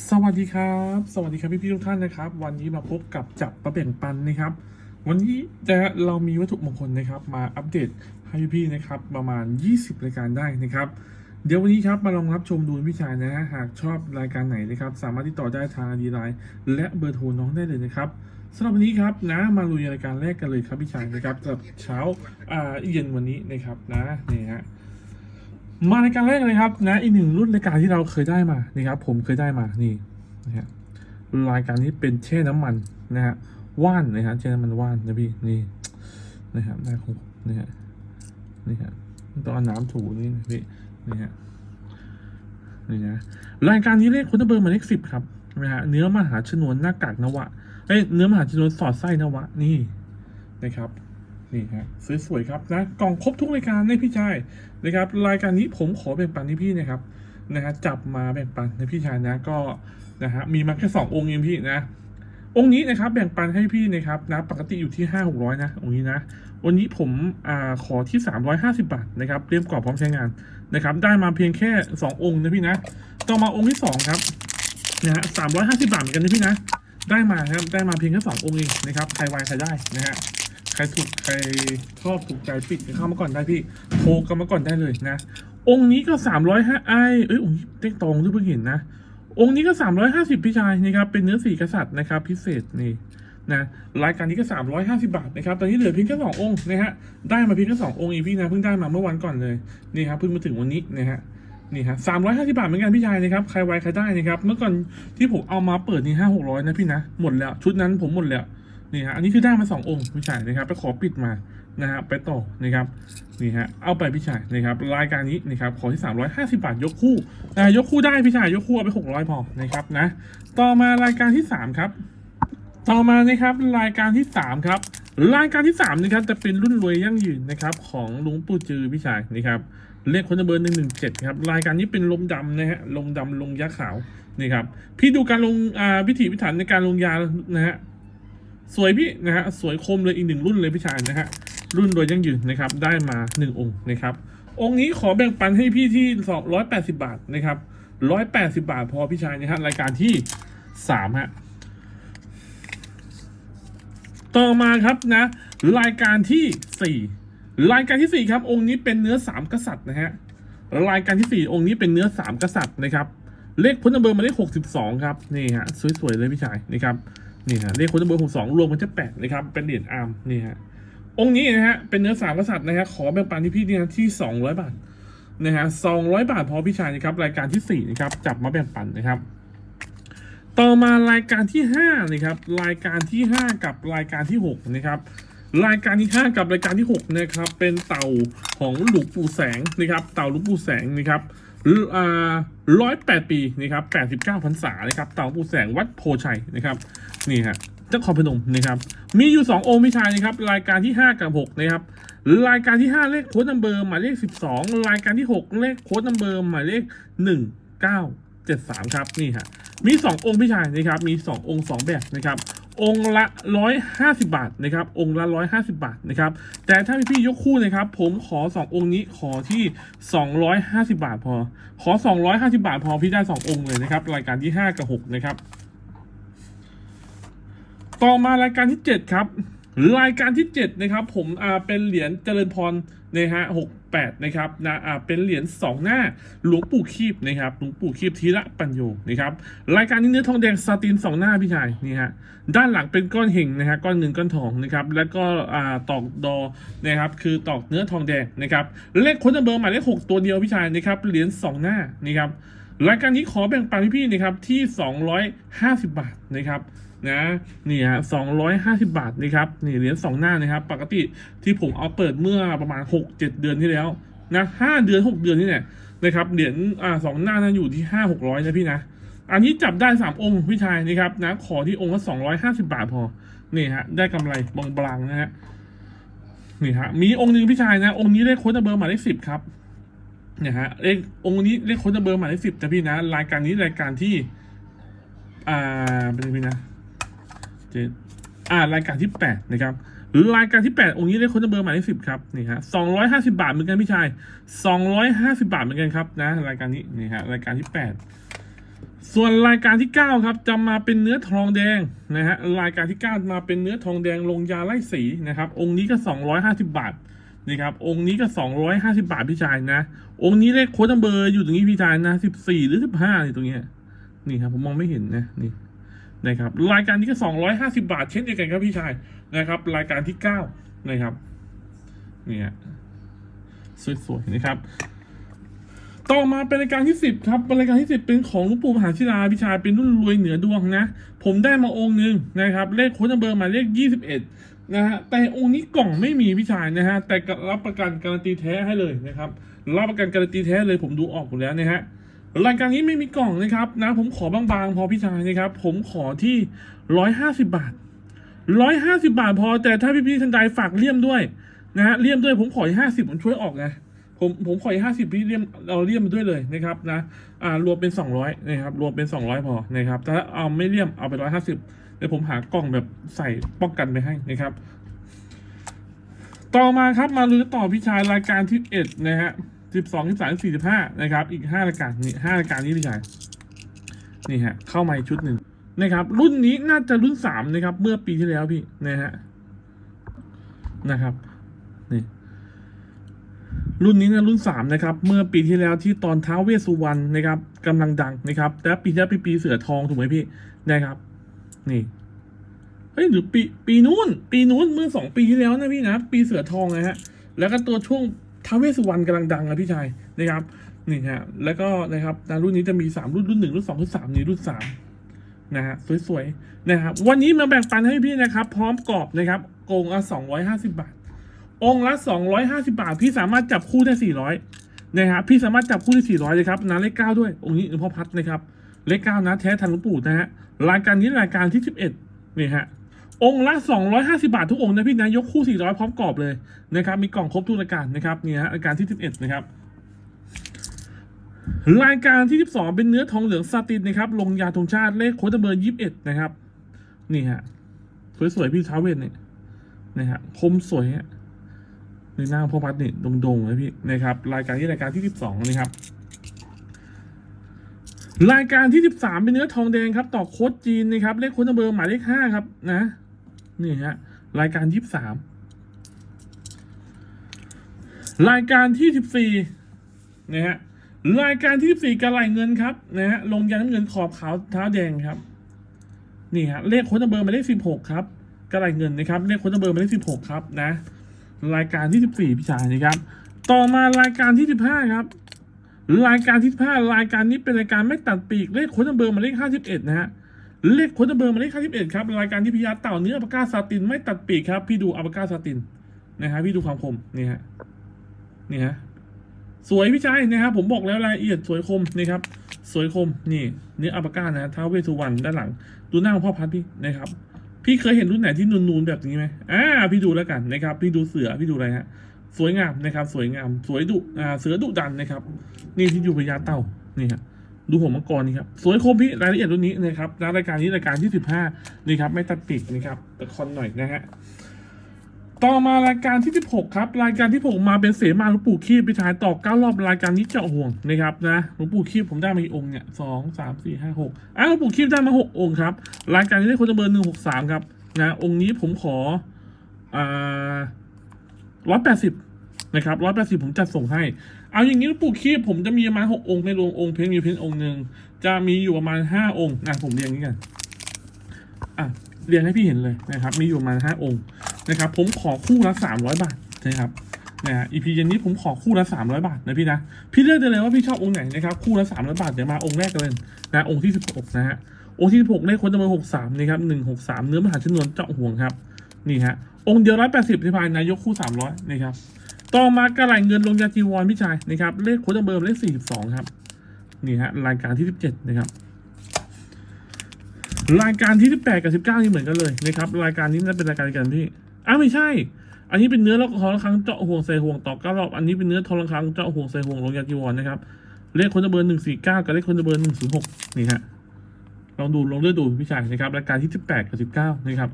สวัสดีครับ สวัสดีครับพี่พี่ๆทุกท่านนะครับ วันนี้มาพบกับจับประแบ่งปันนะครับ วันนี้จะเรามีวัตถุมงคลนะครับ มาอัปเดตให้พี่ๆนะครับประมาณ 20 รายการได้นะครับ เดี๋ยววันนี้ครับมาลองรับชมดูพี่ชายนะฮะหากชอบรายการไหนนะครับ สามารถติดต่อได้ทางดีไลน์และเบอร์โทรน้องได้เลยนะครับสำหรับวันนี้ครับนะมาลุยรายการแรกกันเลยครับพี่ชายนะครับกับเช้าอ่าเย็นวันนี้นะครับนะนี่ฮะ มารายการแรกเลยครับนะอีกหนึ่งรุ่นรายการที่เราเคยได้มานี่ครับผมเคยได้มานี่นะฮะรายการนี้เป็นแช่น้ำมันนะฮะว่านนะฮะแช่น้ำมันว่านนะพี่นี่นะครับได้ของนี่ฮะนี่ฮะต้องเอาน้ำถูนี่นะพี่นี่ฮะนี่นะรายการนี้เลขคุณเบอร์มาเลขสิบครับนะฮะเนื้อมหาชนวนหน้ากากนวะเอ้ยเนื้อมหาชนวนสอดไส้นวะนี่นะครับ นี่ฮะสวยๆครับนะกล่องครบทุกรายการเลยพี่ชายนะครับรายการนี้ผมขอแบ่งปันให้พี่นะครับนะฮะจับมาแบ่งปันให้พี่ชายนะก็นะฮะมีมาแค่สององค์เองพี่นะ องค์นี้นะครับแบ่งปันให้พี่นะครับนะปกติอยู่ที่ห้าหกร้อยนะองค์นี้นะวันนี้ผมอ่าขอที่สามร้อยห้าสิบาทนะครับเตรียมกรอบพร้อมใช้งานนะครับได้มาเพียงแค่สององค์นะพี่นะต่อมาองค์ที่สองครับนะฮะสามร้อยห้าสิบาทเหมือนกันนะพี่นะได้มาครับได้มาเพียงแค่สององค์เองนะครับใครไวใครได้นะฮะ ใครถูกใครชอบถูกใจปิดเข้ามาก่อนได้พี่โทรกันมาก่อนได้เลยนะ องค์นี้ก็สามร้อยห้าไอเอ้ยองค์เต็งตรงที่เพิ่งเห็นนะ องค์นี้ก็สามร้อยห้าสิบพี่ชายนะครับ เป็นเนื้อสี่กษัตริย์นะครับ พิเศษนี่นะรายการนี้ก็สามร้อยห้าสิบาทนะครับ ตอนนี้เหลือเพียงแค่สององค์นะฮะ ได้มาเพียงแค่สององค์เองพี่นะ เพิ่งได้มาเมื่อวันก่อนเลย นี่ครับเพิ่งมาถึงวันนี้นะฮะ นี่ฮะสามร้อยห้าสิบาทเหมือนกันพี่ชายนะครับ ใครไวใครได้นะครับ เมื่อก่อนที่ผมเอามาเปิดนี่ห้าหกร้อยนะพี่นะ หมดแล้ว ชุดนั้นผมหมดแล้ว นี่ฮะอันนี้คือได้มาสององค์พี่ชายนะครับ ไปขอปิดมานะฮะไปต่อนะครับนี่ฮะเอาไปพี่ชายนะครับรายการนี้นะครับขอที่ 350 บาทยกคู่นะยกคู่ได้พี่ชายยกคู่เอาไป 600พอนะครับนะต่อมารายการที่ 3 ครับ ต่อมานะครับรายการที่ 3 ครับ รายการที่3นะครับจะเป็นรุ่นรวยยั่งยืนนะครับของลุงปู่จือพี่ชายนะครับเลขคนเบอร์หนึ่งหนึ่งเจ็ดครับรายการนี้เป็นลมดำนะฮะลมดำลงยาขาวนี่ครับพี่ดูการลงอ่าพิถีพิถันในการลงยานะฮะ สวยพี่นะฮะสวยคมเลยอีกหนึ่งรุ่นเลยพี่ชายนะฮะรุ่นโดยยั่งยืนนะครับได้มาหนึ่งองค์นะครับ องค์นี้ขอแบ่งปันให้พี่ที่สองร้อยแปดสิบาทนะครับร้อยแปดสิบาทพอพี่ชายนะฮะรายการที่สามฮะต่อมาครับนะรายการที่สี่รายการที่สี่ครับองค์นี้เป็นเนื้อสามกษัตริย์นะฮะรายการที่สี่องค์นี้เป็นเนื้อสามกษัตริย์นะครับเลขพุทธเบอร์มาได้หกสิบสองครับนี่ฮะสวยๆเลยพี่ชายนะครับ นี่ฮะเลขโค้ดเบอร์หกสองรวมกันจะแปดนะครับ เป็นเหรียญอาร์มนี่ฮะองค์นี้นะฮะเป็นเนื้อสามกษัตริย์นะฮะขอแบ่งปันที่พี่เนี่ยที่สองร้อยบาทนะฮะสองร้อยบาทพอพี่ชายนะครับรายการที่สี่นะครับจับมาแบ่งปันนะครับ ต่อมารายการที่ห้านะครับรายการที่ห้ากับรายการที่หกนะครับรายการที่ห้ากับรายการที่หกนะครับเป็นเต่าของหลวงปู่แสงนะครับ เต่าหลวงปู่แสงนะครับ ร้อยแปดปีนะครับแปดสิบเก้าพรรษานะครับเต่าปูแสงวัดโพชัยนะครับนี่ฮะเจ้าขอพนมนะครับ มีอยู่สององค์พี่ชายนะครับ รายการที่ห้ากับหกนะครับ รายการที่ห้าเลขโค้ดนัมเบอร์หมายเลขสิบสองรายการที่หกเลขโค้ดนัมเบอร์หมายเลขหนึ่งเก้าเจ็ดสามครับ นี่ฮะ มีสององค์พี่ชายนะครับ มีสององค์สองแบบนะครับ องค์ละร้อยห้าสิบาทนะครับ องค์ละร้อยห้าสิบาทนะครับ แต่ถ้าพี่ๆยกคู่นะครับ ผมขอสององค์นี้ขอที่สองร้อยห้าสิบาทพอ ขอสองร้อยห้าสิบาทพอพี่ได้สององค์เลยนะครับ รายการที่ห้ากับหกนะครับ ต่อมารายการที่เจ็ดครับ รายการที่เจ็ดนะครับ ผมอ่าเป็นเหรียญเจริญพรนะฮะหกแปดนะครับนะอ่าเป็นเหรียญสองหน้าหลวงปู่คีบนะครับหลวงปู่คีบธีระปัญโยนะครับรายการนี้เนื้อทองแดงซาตินสองหน้าพี่ชายนี่ฮะด้านหลังเป็นก้อนเห็งนะฮะก้อนเงินก้อนทองนะครับแล้วก็อ่าตอกดอนะครับคือตอกเนื้อทองแดงนะครับเลขคนเบอร์หมายเลขหกตัวเดียวพี่ชายนะครับเหรียญสองหน้านะครับ รายการนี้ขอแบ่งปันพี่ๆนะครับที่ 250 บาทนะครับนะนี่ฮะ250บาทนะครับนี่เหรียญสองหน้านะครับ ปกติที่ผมเอาเปิดเมื่อประมาณ6-7เดือนที่แล้วนะ5เดือน6เดือนนี่แหละนะครับเหรียญอ่าสองหน้านั้นอยู่ที่5 600นะพี่นะ อันนี้จับได้3องค์พี่ชายนะครับนะขอที่องค์ละ250บาทพอนี่ฮะได้กำไรบางบลังนะฮะนี่ฮะมีองค์หนึ่งพี่ชายนะ องค์นี้เลขโค้ดเบอร์หมายเลขสิบครับ นี่ยฮะเลของค์นี้เลขโค้ดเบอร์หมายเลขสิบนะพี่นะ รายการนี้รายการที่ อ่าเป็นพี่นะเจ็ดอ่ารายการที่แปดนะครับรายการที่แปดองค์นี้เลขค้ดเบอร์หมายเลขสิบครับนี่ฮะสองร้อยห้าสิบาทเหมือนกันพี่ชายสองร้อยห้าสิบาทเหมือนกันครับนะรายการนี้นี่ฮะรายการที่แปดส่วนรายการที่9ครับจะมาเป็นเนื้อทองแดงนะฮะรายการที่9มาเป็นเนื้อทองแดงลงยาไล่สีนะครับองค์นี้ก็250บาท นี่ครับองค์นี้ก็ 250 บาทพี่ชายนะ องค์นี้เลขโค้ดนัมเบอร์อยู่ตรงนี้พี่ชายนะ 14 หรือ 15นี่ตรงเนี้ยนี่ครับผมมองไม่เห็นนะนี่นะครับรายการนี้ก็ 250 บาท เช่นเดียวกันครับพี่ชายนะครับ รายการที่ 9 นะครับเนี่ยสวยๆนะครับต่อมาเป็นรายการที่สิบครับรายการที่สิบเป็นของหลวงปู่มหาศิลาพิชายเป็นรุ่นรวยเหนือดวงนะ ผมได้มาองค์หนึ่งนะครับ เลขโค้ดนัมเบอร์มาเลขยี่สิบเอ็ด นะฮะแต่องค์นี้กล่องไม่มีพิชายนะฮะแต่รับประกันการันตีแท้ให้เลยนะครับรับประกันการันตีแท้เลยผมดูออกอยู่แล้วนะฮะรายการนี้ไม่มีกล่องนะครับนะผมขอบางๆ พอพิชายนะครับ ผมขอที่ร้อยห้าสิบบาทร้อยห้าสิบาทพอแต่ถ้าพี่ๆท่านใดฝากเลี่ยมด้วยนะฮะเลี่ยมด้วยผมขอห้าสิบผมช่วยออกไงผมผมขอห้าสิบพี่เลี่ยมเอาเลี่ยมด้วยเลยนะครับนะอ่ารวมเป็นสองร้อยนะครับรวมเป็นสองร้อยพอนะครับถ้าเอาไม่เลี่ยมเอาไปร้อยห้าสิบ ดี๋ยวผมหากล่องแบบใส่ป้องกันไปให้นะครับ ต่อมาครับมาลุ้นต่อพี่ชายรายการที่เอ็ดนะฮะสิบสองสิบสามสี่สิบห้านะครับ อีกห้ารายการนี่ห้ารายการนี้พี่ชายนี่ฮะ เข้ามาอีกชุดหนึ่งนะครับ รุ่นนี้น่าจะรุ่นสามนะครับ เมื่อปีที่แล้วพี่นะฮะนะครับนี่รุ่นนี้นะรุ่นสามนะครับ เมื่อปีที่แล้วที่ตอนท้าวเวสสุวรรณนะครับกำลังดังนะครับ แต่ปีที่แล้วปีปีเสือทองถูกไหมพี่นะครับ นี่ เฮ้ยหรือปีปีนู้น ปีนู้นเมื่อสองปีที่แล้วนะพี่นะ ปีเสือทองนะฮะ แล้วก็ตัวช่วงท้าวเวสุวรรณกำลังดังนะพี่ชายนะครับนี่ฮะแล้วก็นะครับนะรุ่นนี้จะมีสามรุ่นรุ่นหนึ่งรุ่นสองรุ่นสามนี่รุ่นสามนะฮะสวยๆนะครับวันนี้มาแบ่งปันให้พี่นะครับ พร้อมกรอบนะครับโกงละสองร้อยห้าสิบบาท องค์ละ250บาท พี่สามารถจับคู่ได้400นะครับพี่สามารถจับคู่ได้400เลยครับนะเลข9ด้วยองค์นี้หลวงพ่อพัดนะครับเลข9นะแท้ทันหลวงปู่นะฮะ รายการนี้รายการที่ 11นี่ฮะองค์ละ 250 บาททุกองค์นะพี่นะยกคู่ 400 พร้อมกรอบเลยนะครับมีกล่องครบทุกรายการนะครับนี่ฮะรายการที่ 11 นะครับรายการที่ 12 เป็นเนื้อทองเหลืองซาตินนะครับ ลงยาธงชาติเลขโค้ดเบอร์ 21 นะครับ นี่ฮะ สวยๆ พี่ท้าวเวทเนี่ยนะฮะคมสวยฮะในหน้าพ่อพัดนี่ดงๆเลยพี่นะครับ รายการที่รายการที่สิบสองนะครับ รายการที่สิบสามเป็นเนื้อทองแดงครับ ต่อโค้ดจีนนะครับ เลขโค้ดเบอร์หมายเลขห้าครับ นะ นี่ฮะ รายการยี่สิบสามรายการที่สิบสี่นะฮะ รายการที่สิบสี่กระไหลเงินครับ นะฮะ ลงยันน้ำเงินขอบขาวเท้าแดงครับ นี่ฮะ เลขโค้ดเบอร์หมายเลขสิบหกครับกระไหลเงินนะครับ เลขโค้ดเบอร์หมายเลขสิบหกครับ นะ รายการที่ 14พี่ชายนะครับ ต่อมารายการที่ 15 ครับ รายการที่15รายการนี้เป็นรายการไม่ตัดปีกเลขโค้ดนัมเบอร์มาเลข51นะฮะเลขโค้ดนัมเบอร์มาเลข51ครับรายการที่พิยาเต่าเนื้ออัปกาซาตินไม่ตัดปีกครับ พี่ดูอัปกาซาตินนะฮะพี่ดูความคมนี่ฮะนี่ฮะสวยพี่ชายนะครับผมบอกแล้วรายละเอียดสวยคมนี่ครับสวยคมนี่เนื้ออัปกานะท้าเวสสุวรรณด้านหลัง ดูหน้าของพ่อพัดพี่นะครับ พี่เคยเห็นรุ่นไหนที่นูนๆแบบนี้ไหมอ่าพี่ดูแล้วกันนะครับ พี่ดูเสือพี่ดูอะไรฮะ สวยงามนะครับ สวยงาม สวยดุอ่าเสือดุดันนะครับ นี่ที่อยู่พญาเต่านี่ฮะดูหัวมังกรนี่ครับสวยคมพี่รายละเอียดรุ่นนี้นะครับรายการนี้รายการที่สิบห้านี่ครับไม่ตัดปีกนะครับแต่คอนหน่อยนะฮะต่อมารายการที่ 16 ครับ รายการที่ผมมาเป็นเสมาหลวงปู่คีบไปถ่ายต่อเก้ารอบรายการนี้เจาะห่วงนะครับนะหลวงปู่คีบผมได้มากี่องค์เนี่ยสองสามสี่ห้าหกอะหลวงปู่คีบได้มาหกองค์ครับรายการนี้ได้คนจะเบอร์หนึ่งหกสามครับนะองค์นี้ผมขออ่า ร้อยแปดสิบนะครับร้อยแปดสิบผมจัดส่งให้ เอาอย่างนี้ลวงปู่คีบผมจะมีประมาณหกองค์ในรวมองค์เพลงมีเพลงองค์หนึ่งจะมีอยู่ประมาณห้าองค์นะผมเรียงนี้กันอะเรียงให้พี่เห็นเลยนะครับ มีอยู่ประมาณห้าองค์นะครับ ผมขอคู่ละสามร้อยบาทนะครับนะฮะ EP เย็นนี้ผมขอคู่ละสามร้อยบาทนะพี่นะ พี่เลือกได้เลยว่าพี่ชอบองค์ไหนนะครับ คู่ละสามร้อยบาทเดี๋ยวมาองค์แรกกันเลยนะองค์ที่สิบหกนะฮะองค์ที่สิบหกเลขคนจำนวนหกสามนะครับหนึ่งหกสามเนื้อมหาชนวนเจาะห่วงครับ นี่ฮะ องค์เดียวร้อยแปดสิบที่พายนายกคู่สามร้อยนะครับ ต่อมากระไหลเงินลงยาจีวรพี่ชายนะครับ เลขโค้ดเบอร์เลขสี่สิบสองครับ นี่ฮะ รายการที่สิบเจ็ดนะครับ รายการที่สิบแปดกับสิบเก้านี่เหมือนกันเลยนะครับ รายการนี้น่าเป็นรายการเดียวกันพี่อ้าวไม่ใช่ อันนี้เป็นเนื้อล้วทองครั้งเจาะห่วงใส่ห่วงต่อเก้ารอบ อันนี้เป็นเนื้อทองครั้งเจาะห่วงใส่ห่วงลงยาจีวรนะครับ เลขคนจะเบอร์หนึ่งสี่เก้ากับเลขคนจะเบอร์หนึ่งศูนย์หกนี่ฮะลองดูลองเลือกดูพี่ชายนะครับรายการที่สิบแปดกับสิบเก้านะครับ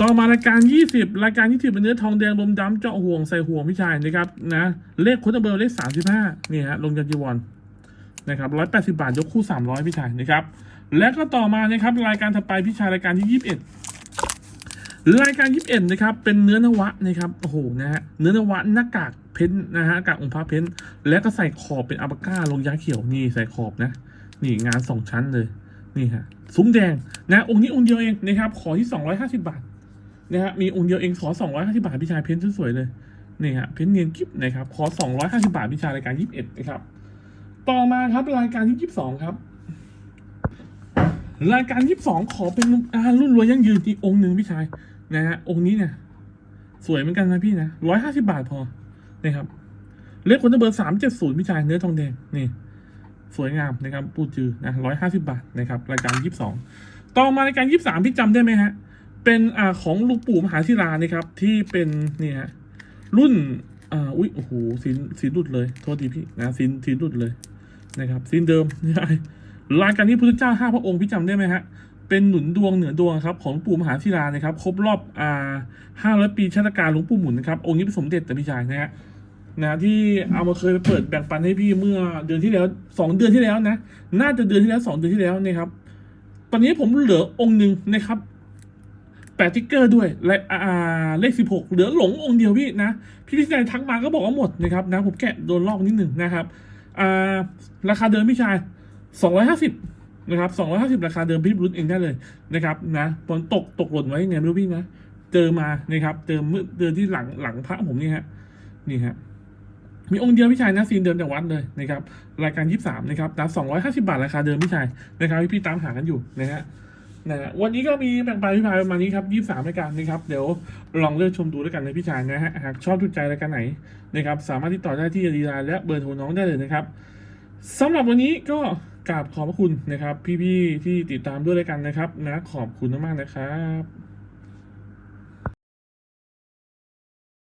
ต่อมารายการยี่สิบรายการยี่สิบเป็นเนื้อทองแดงลมดำเจาะห่วงใส่ห่วงพี่ชายนะครับนะเลขคนจะเบอร์เลขสามสิบห้านี่ฮะลงยากจีวรนะครับร้อยแปดสิบาท ยกคู่สามร้อยพี่ชายนะครับ และก็ต่อมานะครับรายการถัดไปพี่ชายรายการที่ยี่สิบเอ็ดรายการยี่สิบเอ็ดนะครับเป็นเนื้อนวะนะครับโอ้โหนะฮะเนื้อนวะหน้ากากเพ้นนะฮะกากองค์พระเพ้นแล้วก็ใส่ขอบเป็นอัปก้าลงยาเขียวนี่ใส่ขอบนะ นี่งานสองชั้นเลย นี่ฮะซุ้มแดงนะองค์นี้องค์เดียวเองนะครับขอที่สองร้อยห้าสิบาทนะฮะมีองค์เดียวเองขอสองร้อยห้าสิบาทพี่ชายเพ้นท์สวยๆเลยนี่ฮะเพ้นท์เนียนกิ๊บนะครับขอสองร้อยห้าสิบาทพี่ชายรายการยี่สิบเอ็ดนะครับ ต่อมาครับรายการที่ยี่สิบสองครับ รายการยี่สิบสองขอเป็นรุ่นรวยยั่งยืนอีกองค์หนึ่งพี่ชายนะฮะองค์นี้เนี่ยสวยเหมือนกันนะพี่นะร้อยห้าสิบาทพอนะครับเลขคนเบอร์สามเจ็ดศูนย์พี่ชายเนื้อทองแดงนี่ สวยงามนะครับปูจือนะร้อยห้าสิบาทนะครับรายการยี่สิบสองต่อมารายการยี่สิบสามพี่จำได้ไหมฮะเป็นอ่าของลุงปู่มหาศิลานะครับที่เป็นนี่ฮะรุ่นอ่าอุ้ยโอ้โหสีสีดุดเลยโทษทีพี่นะสีสีดุดเลยนะครับสีเดิมนี่ไงรายการนี้พระเจ้าห้าพระองค์พี่จำได้ไหมฮะเป็นหนุนดวงเหนือดวงครับของหลวงปู่มหาศิลานะครับครบรอบอ่าห้าร้อยปีชาตการหลวงปู่หมุนนะครับองค์นี้เป็นสมเด็จแต่พี่ชายนะฮะ นะที่เอามาเคยเปิดแบ่งปันให้พี่เมื่อเดือนที่แล้วสองเดือนที่แล้วนะ น่าจะเดือนที่แล้วสองเดือนที่แล้วนะครับ ตอนนี้ผมเหลือองค์หนึ่งนะครับแปะติ๊กเกอร์ด้วยและอ่าเลขสิบหกเหลือหลงองค์เดียวพี่นะ พี่ที่ใจทักมาก็บอกว่าหมดนะครับนะผมแกะโดนลอกนิดหนึ่งนะครับอ่าราคาเดิมพี่ชายสองร้อยห้าสิบนะครับสองร้อยห้าสิบราคาเดิมพี่รุ้นเองได้เลยนะครับนะผลตกตกหล่นไว้ไงไม่รู้พี่นะ เจอมานะครับเจอเมื่อเดือนที่หลังหลังพระผมนี่ฮะนี่ฮะ มีองค์เดียวพี่ชายนะซีนเดิมจากวัดเลยนะครับรายการยี่สามนะครับตามสองร้อยห้าสิบาทราคาเดิมพี่ชายนะครับที่พี่ตามหากันอยู่นะฮะนะฮะวันนี้ก็มีแบ่งปันพี่ชายประมาณนี้ครับยี่สามรายการนะครับเดี๋ยวลองเลือกชมดูด้วยกันนะพี่ชายนะฮะหากชอบถูกใจรายการไหนนะครับสามารถติดต่อได้ที่ดีไลน์และเบอร์โทรน้องได้เลยนะครับสำหรับวันนี้ก็กราบขอบพระคุณนะครับ พี่ๆที่ติดตามด้วยรายการนะครับนะขอบคุณมากๆนะครับ